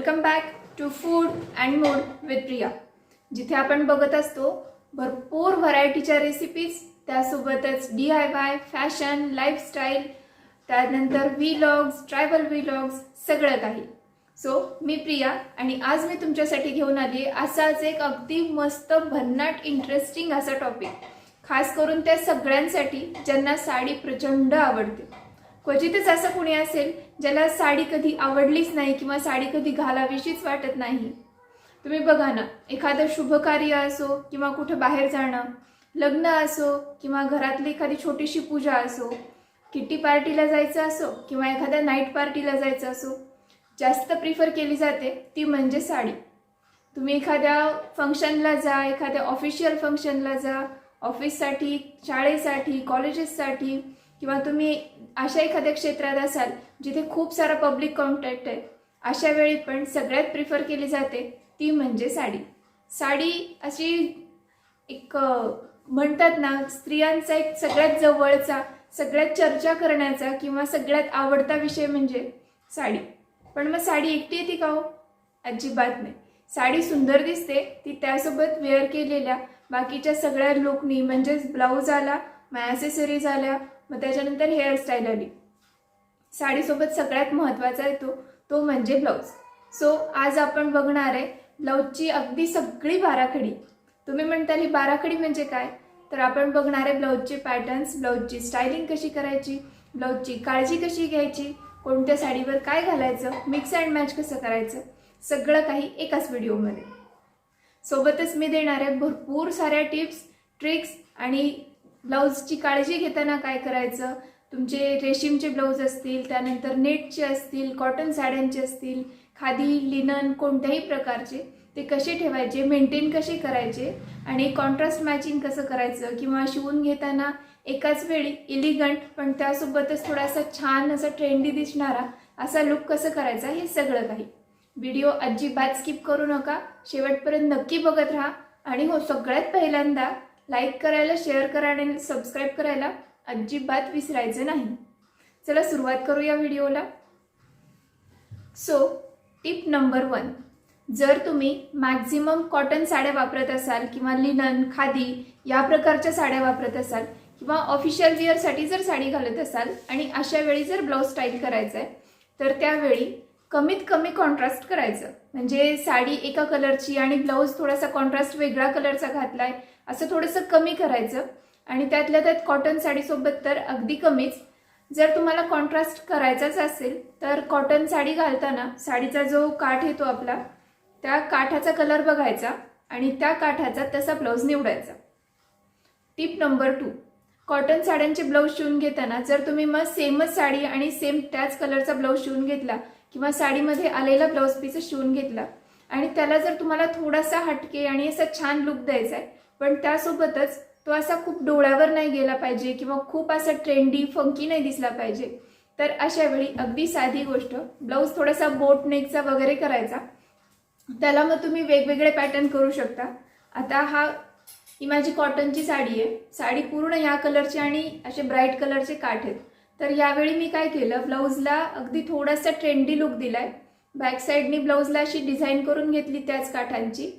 Welcome back to food and mood with Priya. जिथे आपण बघत असतो भरपूर व्हरायटीच्या रेसिपीज त्यासोबतच D I Y fashion lifestyle त्यानंतर व्हीलॉग्स ट्रॅव्हल व्हीलॉग्स सगळं काही. सो मी प्रिया आणि आज मी तुमच्यासाठी घेऊन आली आहे असाच एक अगदी मस्त भन्नाट इंटरेस्टिंग असा टॉपिक खास करून त्या सगळ्यांसाठी ज्यांना साडी प्रचंड आवडते. क्वचितच असं कुणी असेल ज्याला साडी कधी आवडलीच नाही किंवा साडी कधी घालावीशीच वाटत नाही. तुम्ही बघा ना एखादं शुभ कार्य असो किंवा कुठं बाहेर जाणं लग्न असो किंवा घरातली एखादी छोटीशी पूजा असो किटी पार्टीला जायचं असो किंवा एखाद्या नाईट पार्टीला जायचं असो जास्त प्रिफर केली जाते ती म्हणजे साडी. तुम्ही एखाद्या फंक्शनला जा एखाद्या ऑफिशियल फंक्शनला जा ऑफिससाठी शाळेसाठी कॉलेजेससाठी किंवा तुम्ही अशा एखाद्या क्षेत्रात असाल जिथे खूप सारा पब्लिक कॉन्टॅक्ट आहे अशा वेळी पण सगळ्यात प्रिफर केली जाते ती म्हणजे साडी. साडी अशी एक म्हणतात ना स्त्रियांचा एक सगळ्यात जवळचा सगळ्यात चर्चा करण्याचा किंवा सगळ्यात आवडता विषय म्हणजे साडी. पण मग साडी एकटी येते का हो? अजिबात नाही. साडी सुंदर दिसते ती त्यासोबत वेअर केलेल्या बाकीच्या सगळ्या लोकनी म्हणजेच ब्लाऊज आला मग ॲसेसरीज आल्या मग त्याच्यानंतर हेअरस्टाईल आली. साडीसोबत सगळ्यात महत्त्वाचा येतो तो म्हणजे ब्लाऊज सो आज आपण बघणार आहे ब्लाऊजची अगदी सगळी बाराखडी. तुम्ही म्हणताल ही बाराखडी म्हणजे काय? तर आपण बघणार आहे ब्लाऊजचे पॅटर्न्स ब्लाऊजची स्टायलिंग कशी करायची ब्लाऊजची काळजी कशी घ्यायची कोणत्या साडीवर काय घालायचं मिक्स अँड मॅच कसं करायचं सगळं काही एकाच व्हिडिओमध्ये सोबतच मी देणार आहे भरपूर साऱ्या टिप्स ट्रिक्स आणि ब्लाऊजची काळजी घेताना काय करायचं? तुमचे रेशीमचे ब्लाऊज असतील त्यानंतर नेटचे असतील कॉटन साड्यांचे असतील खादी लिनन कोणत्याही प्रकारचे ते कसे ठेवायचे मेंटेन कसे करायचे आणि कॉन्ट्रास्ट मॅचिंग कसं करायचं किंवा शिवून घेताना एकाच वेळी इलिगंट पण त्यासोबतच थोडासा छान असा ट्रेंडी दिसणारा असा लुक कसं करायचा हे सगळं काही. व्हिडिओ अजिबात स्किप करू नका. शेवटपर्यंत नक्की बघत राहा. आणि हो सगळ्यात पहिल्यांदा लाईक करायला शेअर करायला आणि सबस्क्राईब करायला अजिबात विसरायचं नाही. चला सुरुवात करू या व्हिडिओला. सो टिप नंबर वन जर तुम्ही मॅक्झिमम कॉटन साड्या वापरत असाल किंवा लिनन खादी या प्रकारच्या साड्या वापरत असाल किंवा ऑफिशियल वेअरसाठी जर साडी घालत असाल आणि अशा वेळी जर ब्लाऊज स्टाईल करायचं आहे तर त्यावेळी कमीत कमी कॉन्ट्रास्ट करायचं. म्हणजे साडी एका कलरची आणि ब्लाऊज थोडासा कॉन्ट्रास्ट वेगळा कलरचा घातलाय असं थोडंसं कमी करायचं. आणि त्यातल्या त्यात कॉटन साडीसोबत तर अगदी कमीच. जर तुम्हाला कॉन्ट्रास्ट करायचाच असेल तर कॉटन साडी घालताना साडीचा जो काठ येतो आपला त्या काठाचा कलर बघायचा आणि त्या काठाचा तसा ब्लाऊज निवडायचा. टिप नंबर टू कॉटन साड्यांचे ब्लाऊज शिवून घेताना जर तुम्ही मग सेमच साडी आणि सेम त्याच कलरचा ब्लाऊज शिवून घेतला किंवा साडीमध्ये आलेला ब्लाऊज पीस शिवून घेतला आणि त्याला जर तुम्हाला थोडासा हटके आणि असा छान लुक द्यायचा आहे पण त्यासोबतच तो असा खूप डोळ्यावर नाही गेला पाहिजे किंवा खूप असा ट्रेंडी फंकी नाही दिसला पाहिजे. तर अशा वेळी अगदी साधी गोष्ट ब्लाऊज थोडासा बोट नेकचा वगैरे करायचा. त्याला मग तुम्ही वेगवेगळे पॅटर्न करू शकता. आता हा ही माझी कॉटनची साडी आहे. साडी पूर्ण या कलरची आणि असे ब्राईट कलरचे काठ आहेत. तर यावेळी मी काय केलं ब्लाऊजला अगदी थोडासा ट्रेंडी लुक दिला बॅक साईडनी ब्लाऊजला अशी डिझाईन करून घेतली त्याच काठांची.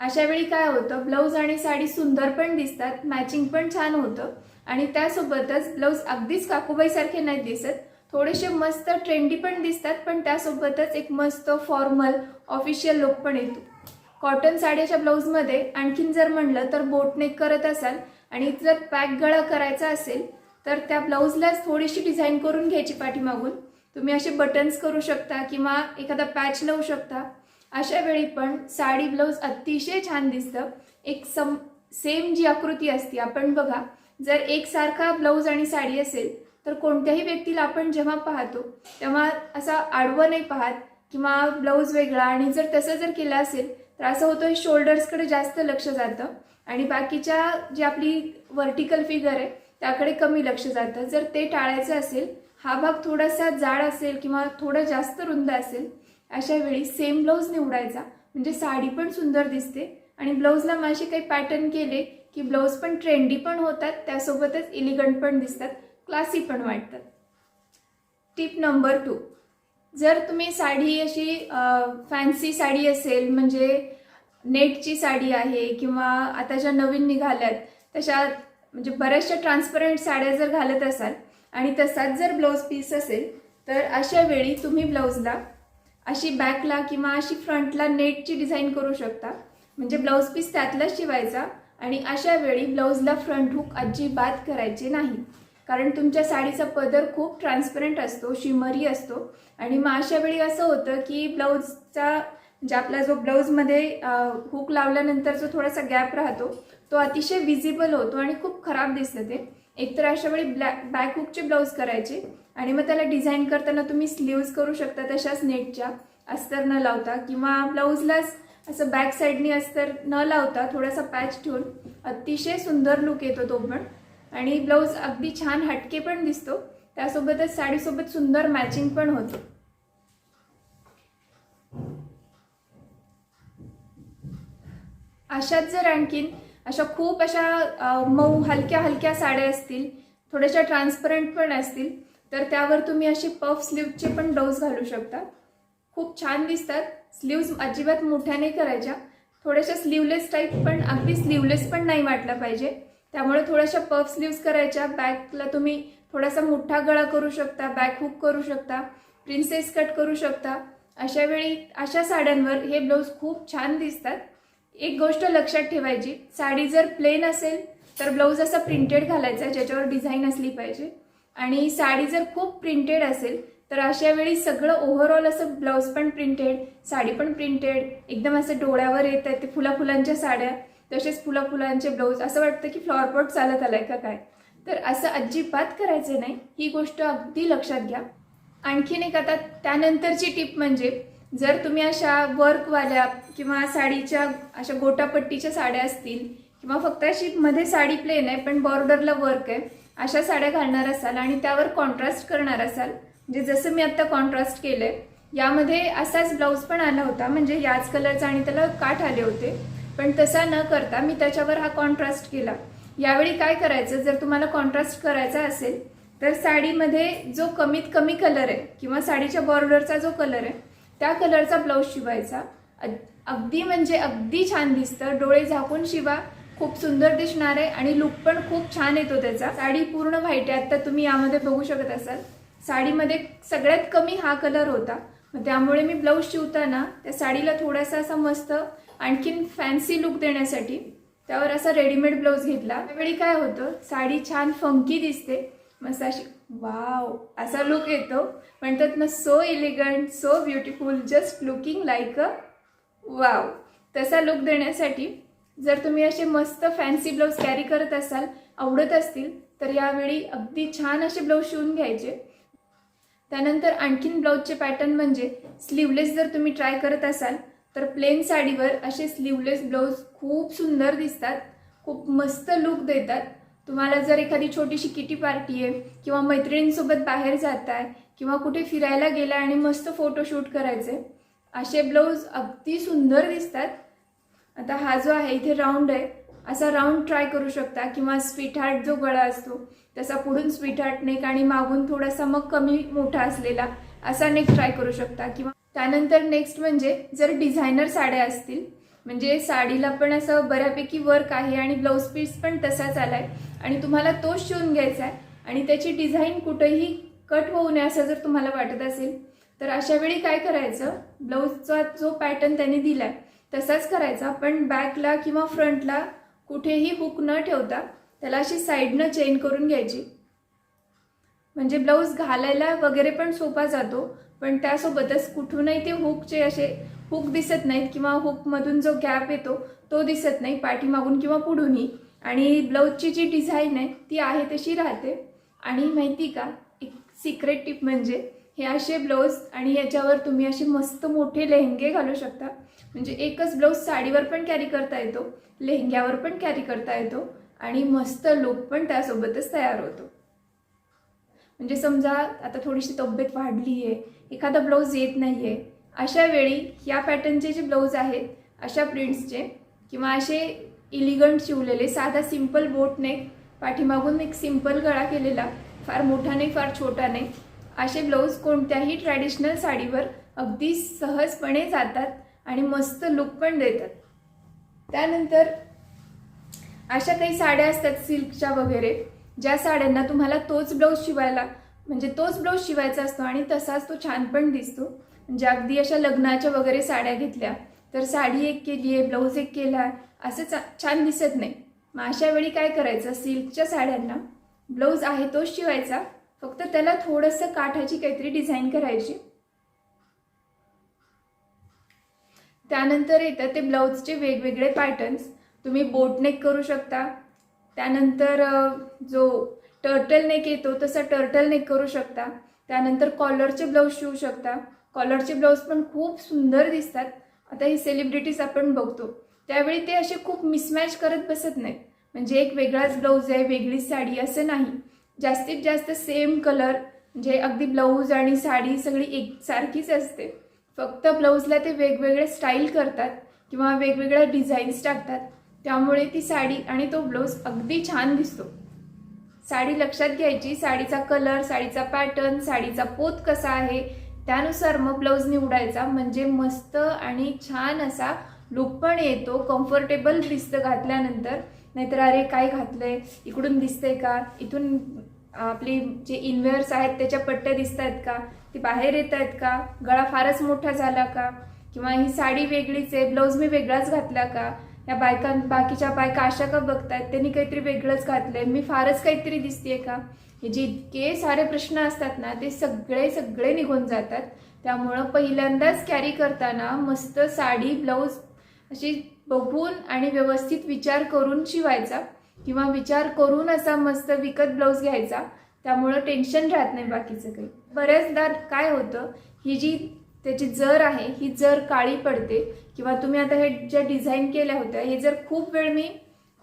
अशा वेळी काय होतं ब्लाऊज आणि साडी सुंदर पण दिसतात मॅचिंग पण छान होतं आणि त्यासोबतच ब्लाऊज अगदीच काकूबाईसारखे नाही दिसत. थोडेसे मस्त ट्रेंडी पण दिसतात पण त्यासोबतच एक मस्त फॉर्मल ऑफिशियल लुक पण येतो. कॉटन साडीच्या ब्लाऊजमध्ये आणखीन जर म्हणलं तर बोटनेक करत असाल आणि जर पॅक गळा करायचा असेल तर त्या ब्लाऊजलाच थोडीशी डिझाईन करून घ्यायची पाठीमागून. तुम्ही असे बटन्स करू शकता किंवा एखादा पॅच लावू शकता. अशा वेळी पण साडी ब्लाऊज अतिशय छान दिसतं. एक सम सेम जी आकृती असते आपण बघा जर एकसारखा ब्लाऊज आणि साडी असेल तर कोणत्याही व्यक्तीला आपण जेव्हा पाहतो तेव्हा असा आडवं नाही पाहत किंवा ब्लाऊज वेगळा आणि जर तसं जर केलं असेल तर असं होतं शोल्डर्सकडे जास्त लक्ष जातं आणि बाकीच्या जी आपली व्हर्टिकल फिगर आहे त्याकडे कमी लक्ष जातं. जर ते टाळायचं असेल हा भाग थोडासा जाड असेल किंवा थोडं जास्त रुंद असेल अशा वेळी सेम ब्लाऊज निवडायचा. म्हणजे साडी पण सुंदर दिसते. आणि ब्लाऊजला माझे काही पॅटर्न केले की ब्लाऊज पण ट्रेंडी पण होतात. त्यासोबतच इलिगंट पण दिसतात. क्लासी पण वाटतात. टिप नंबर टू जर तुम्ही साडी अशी फॅन्सी साडी असेल म्हणजे नेटची साडी आहे किंवा आता ज्या नवीन निघाल्यात तशा म्हणजे बऱ्याचशा ट्रान्सपरंट साड्या जर घालत असाल आणि तसाच जर ब्लाऊज पीस असेल तर अशा वेळी तुम्ही ब्लाऊजला अशी बॅकला किंवा अशी फ्रंटला नेटची डिझाईन करू शकता. म्हणजे ब्लाऊज पीस त्यातलाच शिवायचा आणि अशा वेळी ब्लाऊजला फ्रंट हुक अजिबात करायचे नाही. कारण तुमच्या साडीचा पदर खूप ट्रान्सपरंट असतो शिमरी असतो. आणि मग अशा वेळी असं होतं की ब्लाऊजचा म्हणजे आपला जो ब्लाऊजमध्ये हुक लावल्यानंतर जो थोडासा गॅप राहतो तो अतिशय विजिबल होतो आणि खूप खराब दिसतं ते. एकतर अशा वेळी ब्लॅक बॅक हुकचे ब्लाऊज करायचे आणि मग त्याला डिझाईन करताना तुम्ही स्लीव्ज करू शकता तशाच नेटच्या अस्तर न लावता. किंवा ब्लाऊजलाच असं बॅक साईडनी अस्तर न लावता थोडासा पॅच ठेवून अतिशय सुंदर लुक येतो तो पण. आणि ब्लाऊज अगदी छान हटके पण दिसतो. त्यासोबतच साडीसोबत सुंदर मॅचिंग पण होतो. अशाच जर आणखीन अशा खूप अशा मऊ हलक्या हलक्या साड्या असतील थोड्याशा ट्रान्सपरंट पण असतील तर त्यावर तुम्ही अशी पफ स्लीवचे पण डोस घालू शकता. खूप छान दिसतात. स्लीव्ज अजिबात मोठ्या नाही करायच्या. थोड्याशा स्लीवलेस टाईप पण अगदी स्लीवलेस पण नाही वाटला पाहिजे. त्यामुळे थोड्याशा पफ स्लीव्ज करायच्या. बॅकला तुम्ही थोडासा मोठा गळा करू शकता बॅक हुक करू शकता प्रिन्सेस कट करू शकता. अशा वेळी अशा साड्यांवर हे ब्लाऊज खूप छान दिसतात. एक गोष्ट लक्षात ठेवायची. साडी जर प्लेन असेल तर ब्लाऊज असा प्रिंटेड घालायचा ज्याच्यावर डिझाईन असली पाहिजे. आणि साडी जर खूप प्रिंटेड असेल तर अशा वेळी सगळं ओव्हरऑल असं ब्लाऊज पण प्रिंटेड साडी पण प्रिंटेड एकदम असं डोळ्यावर येत आहेत ते फुला फुलांच्या साड्या तसेच फुला फुलांचे ब्लाऊज असं वाटतं की फ्लॉवर पॉट चालत आलाय का काय? तर असं अजिबात करायचं नाही. ही गोष्ट अगदी लक्षात घ्या. आणखीन एक आता त्यानंतरची टिप म्हणजे जर तुम्ही अशा वर्कवाल्या किंवा साडीच्या अशा गोटापट्टीच्या साड्या असतील किंवा फक्त अशी मध्ये साडी प्लेन आहे पण बॉर्डरला वर्क आहे अशा साड्या घालणार असाल आणि त्यावर कॉन्ट्रास्ट करणार असाल म्हणजे जसं मी आत्ता कॉन्ट्रास्ट केलंय यामध्ये असाच ब्लाऊज पण आला होता म्हणजे याच कलरचा आणि त्याला काठ आले होते पण तसा न करता मी त्याच्यावर हा कॉन्ट्रास्ट केला. यावेळी काय करायचं जर तुम्हाला कॉन्ट्रास्ट करायचा असेल तर साडीमध्ये जो कमीत कमी कलर आहे किंवा साडीच्या बॉर्डरचा जो कलर आहे त्या कलरचा ब्लाऊज शिवायचा. अगदी म्हणजे अगदी छान दिसतं. डोळे झाकून शिवा. खूप सुंदर दिसणार आहे आणि लुक पण खूप छान येतो त्याचा. साडी पूर्ण व्हाईट आहे. आता तुम्ही यामध्ये बघू शकत असाल. साडीमध्ये सगळ्यात कमी हा कलर होता. मग त्यामुळे मी ब्लाऊज शिवताना त्या साडीला थोडासा असा मस्त आणखीन फॅन्सी लुक देण्यासाठी त्यावर असा रेडीमेड ब्लाऊज घेतला. त्यावेळी काय होतं? साडी छान फंकी दिसते. मस्त अशी वाव असा लुक येतो. म्हणतात ना so elegant so beautiful just looking like a wow तसा लुक देण्यासाठी जर तुम्ही असे मस्त फॅन्सी ब्लाऊज कॅरी करत असाल आवडत असतील तर यावेळी अगदी छान असे ब्लाऊज शिवून घ्यायचे. त्यानंतर आणखीन ब्लाऊजचे पॅटर्न म्हणजे स्लीवलेस जर तुम्ही ट्राय करत असाल तर प्लेन साडीवर असे स्लीवलेस ब्लाऊज खूप सुंदर दिसतात. खूप मस्त लुक देतात. तुम्हाला जर एखादी छोटीशी किटी पार्टी आहे किंवा मैत्रिणींसोबत बाहेर जाताय किंवा कुठे फिरायला गेला आणि मस्त फोटोशूट करायचे असे ब्लाऊज अगदी सुंदर दिसतात. आता हा जो आहे इथे राऊंड आहे. असा राऊंड ट्राय करू शकता किंवा स्वीट हार्ट जो गळा असतो तसा पुढून स्वीट हार्ट नेक आणि मागून थोडासा मग कमी मोठा असलेला असा नेक ट्राय करू शकता. किंवा त्यानंतर नेक्स्ट म्हणजे जर डिझायनर साड्या असतील म्हणजे साडीला पण असं बऱ्यापैकी वर्क आहे आणि ब्लाऊज पीस पण तसाच आलाय आणि तुम्हाला तोच शिवून घ्यायचा आहे. आणि त्याची डिझाईन कुठेही कट होऊ नये असं जर तुम्हाला वाटत असेल तर अशा वेळी काय करायचं? ब्लाऊजचा जो पॅटर्न त्याने आहे तसाच करायचा. पण बॅकला किंवा फ्रंटला कुठेही हुक न ठेवता त्याला अशी साईडनं चेन करून घ्यायची. म्हणजे ब्लाऊज घालायला वगैरे पण सोपा जातो पण त्यासोबतच कुठूनही ते हुकचे असे हुक दिसत नाहीत किंवा हुकमधून जो गॅप येतो तो दिसत नाही पाठीमागून किंवा पुढूनही. आणि ब्लाऊजची जी डिझाईन आहे ती आहे तशी राहते. आणि माहिती का एक सिक्रेट टिप म्हणजे हे असे ब्लाऊज आणि याच्यावर तुम्ही असे मस्त मोठे लेहंगे घालू शकता. म्हणजे एकच ब्लाऊज साडीवर पण कॅरी करता येतो लेहंग्यावर पण कॅरी करता येतो आणि मस्त लुक पण त्यासोबतच तयार होतो. म्हणजे समजा आता थोडीशी तब्येत वाढली आहे एखादा ब्लाऊज येत नाही आहे अशा वेळी या पॅटर्नचे जे ब्लाऊज आहेत अशा प्रिंट्सचे किंवा असे इलिगंट शिवलेले साधा सिंपल बोट नेक पाठीमागून एक सिंपल गळा केलेला फार मोठा नाही फार छोटा नाही. असे ब्लाऊज कोणत्याही ट्रॅडिशनल साडीवर अगदी सहजपणे जातात आणि मस्त लुक पण देतात. त्यानंतर अशा काही साड्या असतात सिल्कच्या वगैरे ज्या साड्यांना तुम्हाला तोच ब्लाऊज शिवायला म्हणजे तोच ब्लाऊज शिवायचा असतो आणि तसाच तो छान पण दिसतो. म्हणजे अगदी अशा लग्नाच्या वगैरे साड्या घेतल्या तर साडी एक केली आहे ब्लाऊज एक केला आहे असं चा छान दिसत नाही. मग अशा वेळी काय करायचं? सिल्कच्या साड्यांना ब्लाऊज आहे तोच शिवायचा. फक्त त्याला थोडंसं काठाची काहीतरी डिझाईन करायची. त्यानंतर येतं ते ब्लाऊजचे वेगवेगळे पॅटर्न्स. तुम्ही बोटनेक करू शकता. त्यानंतर जो टर्टल नेक येतो तसा टर्टल नेक करू शकता. त्यानंतर कॉलरचे ब्लाऊज शिवू शकता. कॉलरचे ब्लाऊज पण खूप सुंदर दिसतात. आता ही सेलिब्रिटीज आपण बघतो. त्यावेळी ते असे खूप मिसमॅच करत बसत नाहीत. म्हणजे एक वेगळाच ब्लाऊज आहे वेगळीच साडी असं नाही. जास्तीत जास्त सेम कलर म्हणजे अगदी ब्लाऊज आणि साडी सगळी एकसारखीच असते. फक्त ब्लाऊजला ते वेगवेगळे स्टाईल करतात किंवा वेगवेगळ्या डिझाईन्स टाकतात. त्यामुळे ती साडी आणि तो ब्लाऊज अगदी छान दिसतो. साडी लक्षात घ्यायची साडीचा कलर साडीचा पॅटर्न साडीचा पोत कसा आहे त्यानुसार मग ब्लाऊज निवडायचा. म्हणजे मस्त आणि छान असा लुक पण येतो कम्फर्टेबल दिसतं घातल्यानंतर. नाहीतर अरे काय घातलंय? इकडून दिसतंय का? इथून आपली जे इनवेअर्स आहेत त्याच्या पट्ट्या दिसत आहेत का? ती बाहेर येत आहेत का? गळा फारच मोठा झाला का? किंवा ही साडी वेगळीच आहे ब्लाऊज मी वेगळाच घातला का? या बायकां बाकीच्या बायका अशा का बघतायत? त्यांनी काहीतरी वेगळंच घातलंय. मी फारच काहीतरी दिसतेय का? हे जे इतके सारे प्रश्न असतात ना ते सगळे सगळे निघून जातात. त्यामुळं पहिल्यांदाच कॅरी करताना मस्त साडी ब्लाऊज अशी बघून आणि व्यवस्थित विचार करून शिवायचा किंवा विचार करून असा मस्त विकत ब्लाऊज घ्यायचा त्यामुळं टेन्शन राहत नाही बाकीचं काही. बऱ्याचदा काय होतं ही जी त्याची जर आहे ही जर काळी पडते किंवा तुम्ही आता हे ज्या डिझाईन केल्या होत्या हे जर खूप वेळ मी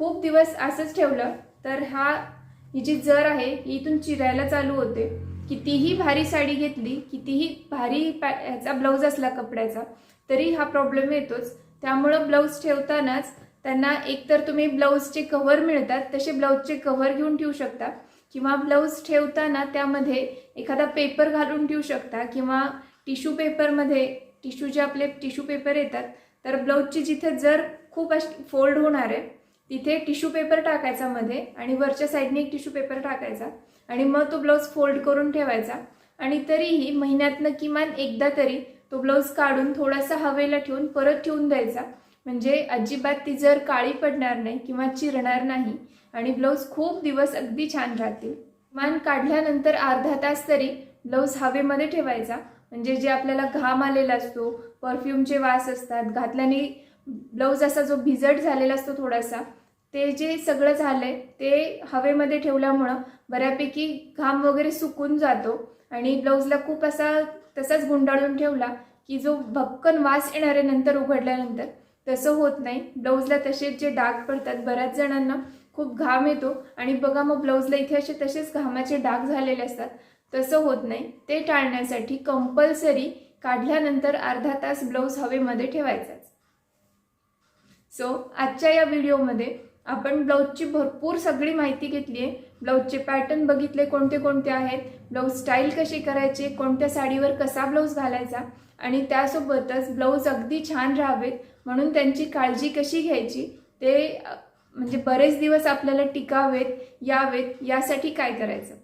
खूप दिवस असंच ठेवलं तर हा ही जी जर आहे ही इथून चिरायला चालू होते. कितीही भारी साडी घेतली कितीही भारी पॅ ह्याचा ब्लाऊज असला कपड्याचा तरी हा प्रॉब्लेम येतोच. त्यामुळं ब्लाऊज ठेवतानाच त्यांना एकतर तुम्ही ब्लाऊजचे कव्हर मिळतात तसे ब्लाऊजचे कव्हर घेऊन ठेवू शकता. किंवा ब्लाऊज ठेवताना त्यामध्ये एखादा पेपर घालून ठेवू शकता किंवा टिश्यू पेपरमध्ये टिश्यू जे आपले टिश्यू पेपर येतात तर ब्लाऊजची जिथे जर खूप अशी फोल्ड होणार आहे तिथे टिश्यू पेपर टाकायचा मध्ये आणि वरच्या साईडने एक टिश्यू पेपर टाकायचा आणि मग तो ब्लाऊज फोल्ड करून ठेवायचा. आणि तरीही महिन्यातनं किमान एकदा तरी तो ब्लाऊज काढून थोडासा हवेला ठेवून परत ठेवून द्यायचा. म्हणजे अजिबात ती जर काळी पडणार नाही किंवा चिरणार नाही आणि ब्लाऊज खूप दिवस अगदी छान राहतील. मान काढल्यानंतर अर्धा तास तरी ब्लाऊज हवेमध्ये ठेवायचा. म्हणजे जे आपल्याला घाम आलेला असतो परफ्यूमचे वास असतात घातल्याने ब्लाऊज असा जो भिजट झालेला असतो थोडासा ते जे सगळं झालं ते हवेमध्ये ठेवल्यामुळं बऱ्यापैकी घाम वगैरे सुकून जातो आणि ब्लाऊजला खूप असा तसाच गुंडाळून ठेवला की जो भक्कन वास येणार आहे नंतर उघडल्यानंतर तसं होत नाही. ब्लाऊजला तसेच जे डाग पडतात बऱ्याच जणांना खूप घाम येतो. आणि बघा मग ब्लाऊजला इथे असे तसेच घामाचे डाग झालेले असतात. तसं होत नाही. ते टाळण्यासाठी कंपल्सरी काढल्यानंतर अर्धा तास ब्लाऊज हवेमध्ये ठेवायचाच सो आजच्या या व्हिडिओमध्ये आपण ब्लाऊजची भरपूर सगळी माहिती घेतली आहे ब्लाऊजचे पॅटर्न बघितले कोणते कोणते आहेत ब्लाऊज स्टाईल कशी करायची कोणत्या साडीवर कसा ब्लाऊज घालायचा आणि त्यासोबतच ब्लाऊज अगदी छान राहावेत म्हणून त्यांची काळजी कशी घ्यायची ते म्हणजे बरेच दिवस आपल्याला टिकावेत यावेत यासाठी काय करायचं.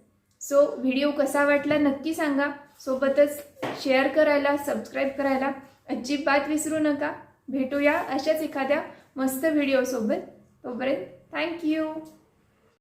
सो व्हिडिओ कसा वाटला नक्की सांगा. सोबतच शेअर करायला सबस्क्राईब करायला अजिबात विसरू नका. भेटूया अशाच एखाद्या मस्त व्हिडिओसोबत तोपर्यंत थँक्यू